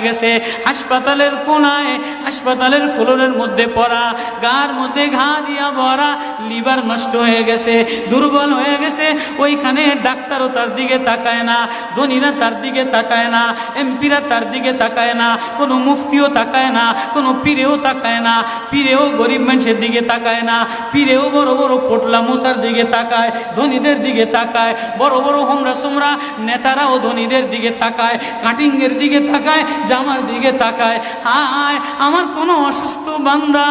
গেছে। হাসপাতালের কোনায়, হাসপাতালের ফ্লোরের মধ্যে পড়া, গার মধ্যে ঘা দিয়া ভরা, লিভার নষ্ট হয়ে গেছে, দুর্বল হয়ে গেছে। ওইখানে ডাক্তারও তার দিকে তাকায় না, ধনীরা তার দিকে তাকায় না, এমপিরা তার দিকে তাকায় না, কোনো মুফতিও তাকায় না, কোনো পীরেও তাকায় না, পীরেও গরিব মানুষের দিকে তাকায় না, পীরেও বড় বড় পোটলা মশার দিকে তাকায়, ধনীদের দিকে তাকায়, বড় বড় হোমরা সোমরা নেতারাও ধনীদের দিকে তাকায়, কাটিংয়ের দিকে তাকায় জামার দিকে তাকায়, হায়, আমার কোনো অসুস্থ বান্দা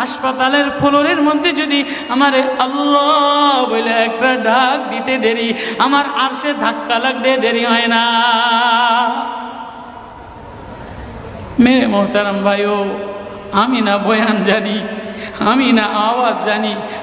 হাসপাতালের ফ্লোরের মধ্যে যদি আমার আল্লাহ বলে একটা ডাক দিতে দেরি, আমার আর সে ধাক্কা লাগতে দেরি হয় না। মেরে মোহতারাম ভাইও, আমি না বয়ান জানি, আমি না আওয়াজ জানি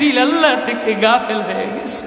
দিল আল্লাহ থেকে গাফেল হয়ে গেছে।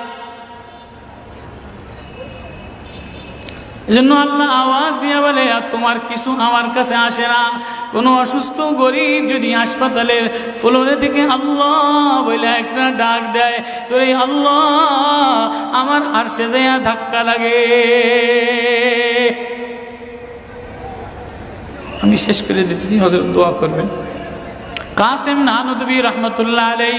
এজন্য আল্লাহ আওয়াজ দিয়ে বলে, আর তোমার কিছু আমার কাছে আসে না। কোনো অসুস্থ গরিব যদি হাসপাতালের ফ্লোরে থেকে আল্লাহ বলে একটা ডাক দেয়, তো এই আল্লাহ আমার আর সে ধাক্কা লাগে। আমি শেষ করে দিতেছি হজরত দোয়া করবেন। কাসিম নানদবী রহমতুল্লাহ আলাই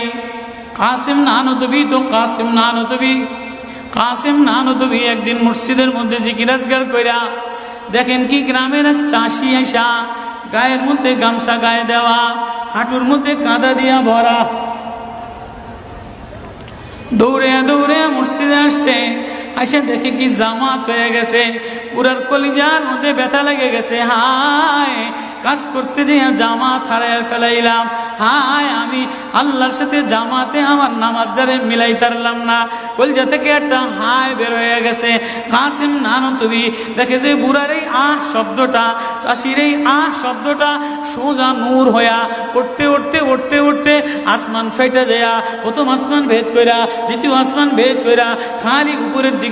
কাসিম নানদবী তো কাসিম নানদবী কাসিম নানদবী একদিন মসজিদের মধ্যে জিকিরাজগার কইরা, দেখেন কি গ্রামের এক চাষি আইসা, গায়ের মধ্যে গামছা গায়ে দেওয়া, হাঁটুর মধ্যে কাদা দিয়া ভরা। দৌড়ে দৌড়ে মসজিদে আসছে। আসে দেখে কি জামাত হয়ে গেছে। পুরার কলিজার মধ্যে ব্যথা লেগে গেছে। হায়, কাজ করতে যে জামাত হারায় ফেলাইলাম। হায়, আমি আল্লাহর সাথে জামাতে আমার নামাজদারে মিলাই তারলাম না। কলজা থেকে একটা হায় বের হয়ে গেছে। কাসিম নানো, তুমি দেখে যে বুড়ার এই আহ শব্দটা, চাষির এই আহ শব্দটা সোজা নূর হইয়া উঠতে উঠতে উঠতে উঠতে আসমান ফেটে দেয়া প্রথম আসমান ভেদ কইরা, দ্বিতীয় আসমান ভেদ কইরা, খালি উপরের দিকে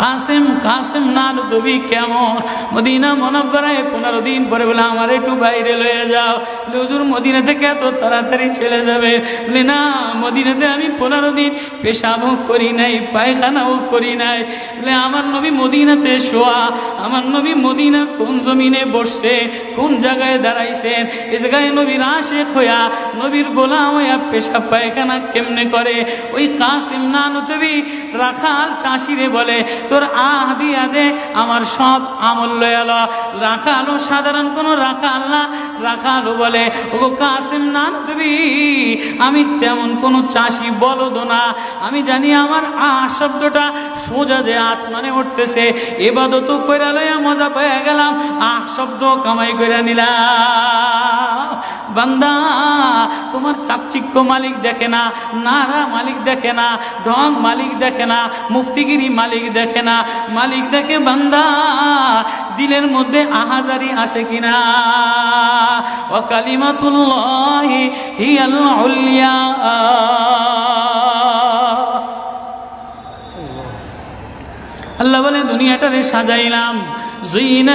কাসেম কাসেম নাল তুমি কেমন? মদিনা মনে করায় পনেরো দিন পরে বলে, আমার একটু বাইরে লয়ে যাও। হুজুর, মদিনা থেকে এত তাড়াতাড়ি চলে যাবে? বলে, না, মদিনাতে আমি পনেরো দিন পেশাবও করি নাই, পায়খানাও করি নাই। বলে, আমার নবী মদিনাতে শোয়া, আমার নবী মদিনা কোন জমিনে বসছে, কোন জায়গায় দাঁড়াইছেন এ জায়গায় নবীর আশেখ হইয়া, নবীর গোলাম হইয়া পেশাব পায়খানা কেমনে করে? ওই কাসিম নানুতবি রাখাল চাষিরে বলে, তোর আহ দিয়া দে, আমার সব আমল লয়াল রাখালও সাধারণ কোনো রাখাল না, রাখালও বলে ও কাসেম নানুতবি আমি তেমন কোনো চাষি বলদ না। আমি জানি আমার আ শব্দটা সোজা যে আসমানে উঠতেছে। এবাদত কইরা লইয়া মজা পেয়ে গেলাম, আ শব্দ কামাই কইরা নিলাম। বান্দা, তোমার চাকচিক্য মালিক দেখে না, নারা মালিক দেখে না, ঢং মালিক দেখে না, মুফতিগিরি মালিক দেখে না, মালিক দেখে বান্দা, দিলের মধ্যে আহাজারি আছে কিনা? ও কালিমাতুল্লাহি হিয়াল উলিয়া। আল্লাহ বলে, দুনিয়াটারে সাজাইলাম, জুইনা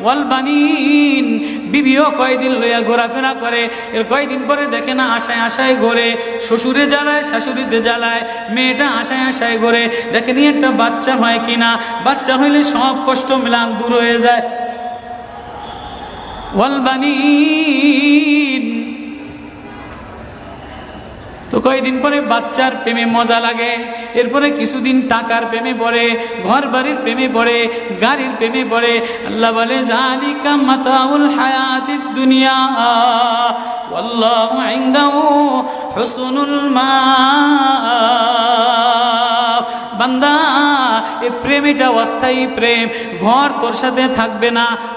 ওয়াল বানিন। বিবিও কয়দিন লইয়া ঘোরাফেরা করে, এর কয়দিন পরে দেখে না আশায় আশায় ঘোরে। শ্বশুরে জ্বালায়, শাশুড়িতে জ্বালায়, মেয়েটা আশায় আশায় ঘোরে। দেখেনি একটা বাচ্চা হয় কিনা? বাচ্চা হইলে সব কষ্ট মিলাম দূর হয়ে যায়। ওয়ালবানিন তো কয়েকদিন পরে বাচ্চার প্রেমে মজা লাগে, এরপরে কিছুদিন টাকার প্রেমে পড়ে ঘর বাড়ির প্রেমে পড়ে, গাড়ির প্রেমে পড়ে, আল্লাহ বলে জালিকা মাতাউল হায়াতিদ দুনিয়া হুসনুল মা বান্দা, এ প্রেম এটা অস্থায়ী প্রেম, ঘর তোর সাথে থাকবে না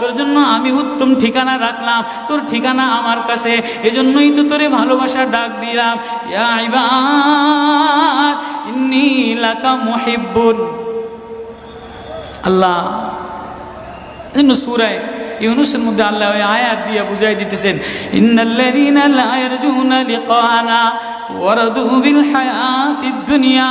তোর জন্য আমি উত্তম ঠিকানা রাখলাম, তোর ঠিকানা আমার কাছে। এজন্যই তো তোরে ভালোবাসা ডাক দিলাম। আল্লাহ, এজন্য সূরায় ইউনুসের মধ্যে আল্লাহ ওই আয়াত দিয়ে বুঝাই দিতেছেন, ইন্নাল্লাযীনা লা ইয়ারজুনা লিকানা বিল হায়াতিদ দুনিয়া।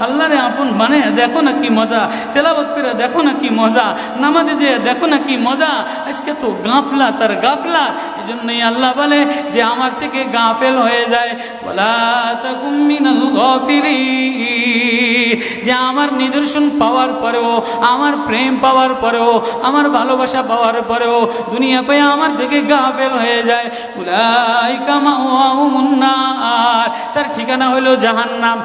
আল্লাহরে আপন মানে দেখো না কি মজা। তেলাবত করে দেখো না কি মজা। নামাজে যে দেখো না কি মজা। আজকে তো গাফলা, তার গাফলা। এই জন্যই আল্লাহ বলে যে, আমার থেকে গাফেল হয়ে যায়। বলা। যে, আমার নিদর্শন পাওয়ার পরেও, আমার প্রেম পাওয়ার পরেও, আমার ভালোবাসা পাওয়ার পরেও, দুনিয়া পেয়ে আমার থেকে গাফেল হয়ে যায়। উলাইকা মাওয়াহুমুন্নার। তার ঠিকানা হলো জাহান্নাম।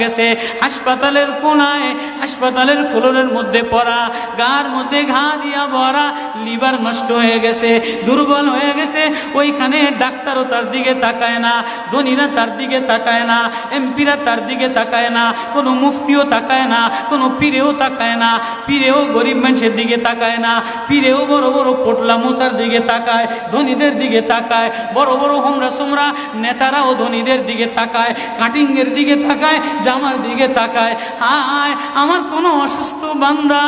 গেছে। হাসপাতালের কোনায়, হাসপাতালের ফ্লোরের মধ্যে পড়া, গার মধ্যে ঘা দিয়া ভরা, লিভার নষ্ট হয়ে গেছে, দুর্বল হয়ে গেছে। ওইখানে ডাক্তারও তার দিকে তাকায় না, ধনীরা তার দিকে তাকায় না, এমপিরা তার দিকে তাকায় না, কোনো মুফতিও তাকায় না, কোনো পীরেও তাকায় না, পীরেও গরিব মানুষের দিকে তাকায় না, পীরেও বড় বড় পোটলা মশার দিকে তাকায়, ধনীদের দিকে তাকায়, বড় বড় হোমরা সোমরা নেতারাও ধনীদের দিকে তাকায়, কাটিংয়ের দিকে তাকায় জামার দিকে তাকায়, হায়, আমার কোনো অসুস্থ বান্দা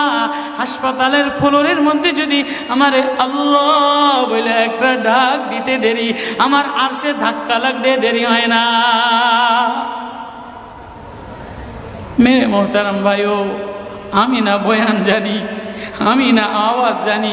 হাসপাতালের ফ্লোরের মধ্যে যদি আমার আল্লাহ বলে একটা ডাক দিতে দেরি, আমার আর সে ধাক্কা লাগতে দেরি হয় না। মেরে মোহতারাম ভাইও, আমি না বয়ান জানি, আমি না আওয়াজ জানি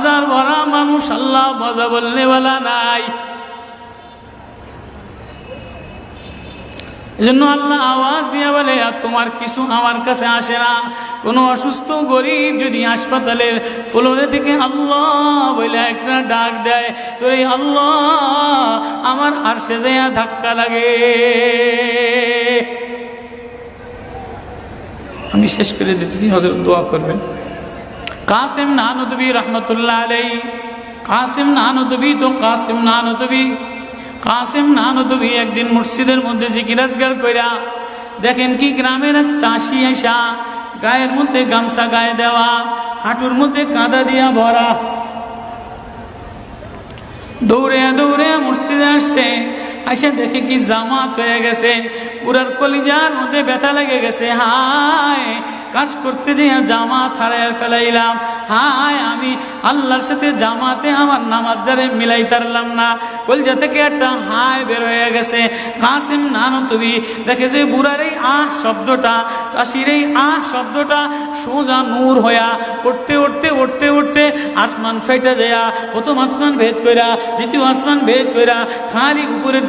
বাজার ভরা মানুষ আল্লাহ মজা বললে বলা নাই। এজন্য আল্লাহ আওয়াজ দিয়ে বলে, আর তোমার কিছু আমার কাছে আসে না। কোনো অসুস্থ গরিব যদি হাসপাতালের ফ্লোরে থেকে আল্লাহ বলে একটা ডাক দেয় তো এই আল্লাহ আমার আর সে ধাক্কা লাগে। আমি শেষ করে দিতেছি হজরত দোয়া করবেন। কাসিম নানুদবি রহমতুল্লাহ আলাই কাসিম নানুদবি তো কাসিম নানুদবি। কাসিম নানুদবি একদিন মসজিদের মধ্যে জিকিরাজগার কইরা, দেখেন কি গ্রামের এক চাষি আইসা, গায়ের মধ্যে গামছা গায়ে দেওয়া, হাঁটুর মধ্যে কাদা দিয়া ভরা। দৌড়ে দৌড়ে মসজিদে আসছে আইসা দেখে কি জামাত হয়ে গেছে। পুরার কলিজার মধ্যে ব্যথা লেগে গেছে। হায়, কাজ করতে যে জামাত হারায় ফেলাইলাম। হায়, আমি আল্লাহর সাথে জামাতে আমার নামাজদারে মিলাই তারলাম না। কলজা থেকে একটা হায় বের হয়ে গেছে। কাসিম নানো, তুমি দেখে যে বুড়ার এই আহ শব্দটা, চাষির এই আহ শব্দটা সোজা নূর হইয়া উঠতে উঠতে উঠতে উঠতে আসমান ফেটে যায়া প্রথম আসমান ভেদ কইরা, দ্বিতীয় আসমান ভেদ কইরা, খালি উপরের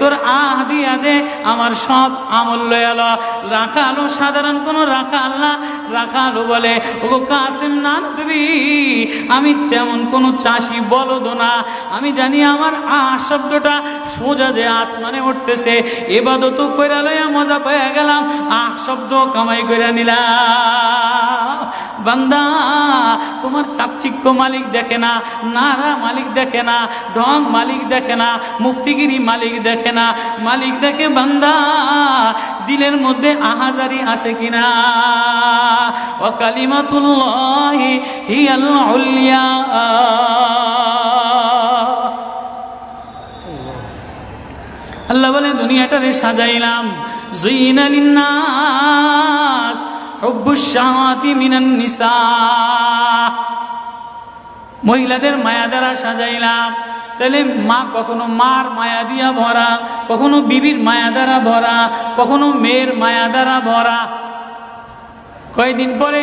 তোর আহ দিয়া দে, আমার সব আমল লয়াল রাখালো সাধারণ কোনো রাখাল না। রাখালো বলে ও কাসিম না নতবি আমি তেমন কোনো চাষি বলদ না। আমি জানি আমার আহ শব্দটা সোজা যে আসমানে উঠতেছে। এবাদত কইরা লয়া মজা পেয়ে গেলাম, আহ শব্দ কামাই কইরা নিলাম। বান্দা, তোমার চাকচিক্য মালিক দেখে না, নারা মালিক দেখে না, ঢং মালিক দেখে না, মুফতিগিরি মালিক দেখে না, মালিক দেখে বান্দা, দিলের মধ্যে আহাজারি আছে কিনা? ও কালিমাতুল্লাহি হিয়াল আল্লাহ বলে, দুনিয়াটারে সাজাইলাম, জুইনা মহিলাদের মায়া দ্বারা সাজাইলাম। তাহলে মা কখনো মার মায়া দিয়া ভরা, কখনো বিবির মায়া দ্বারা ভরা, কখনো মেয়ের মায়া দ্বারা ভরা। কয়েকদিন পরে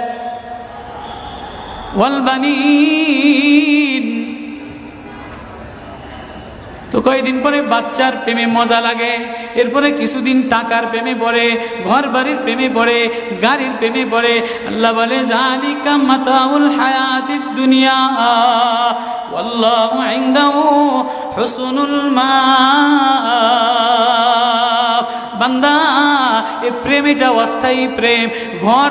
তো কয়েকদিন পরে বাচ্চার প্রেমে মজা লাগে, এরপরে কিছুদিন টাকার প্রেমে পড়ে ঘর বাড়ির প্রেমে পড়ে, গাড়ির প্রেমে পড়ে। আল্লাহ বলে জালিকা মাতাউল হায়াতিদ দুনিয়া হুসনুল মা বান্দা, এ প্রেম এটা অস্থায়ী প্রেম, ঘর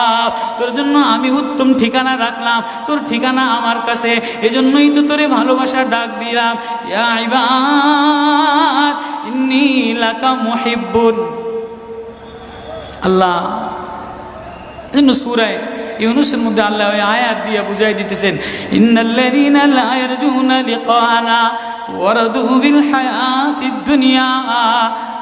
তোর জন্য আমি উত্তম ঠিকানা রাখলাম, তোর ঠিকানা আমার কাছে। এজন্যই তো তোরে ভালোবাসা ডাক দিলাম। মুহিব্বুন। আল্লাহ জন্য সুরায় ইউনুসের মধ্যে আল্লাহ আয়াত দিয়ে বুঝাই দিতেছেন, ইন্নাল্লাযীনা লা ইয়ারজুনা লিকানা বিল হায়াতিদ দুনিয়া।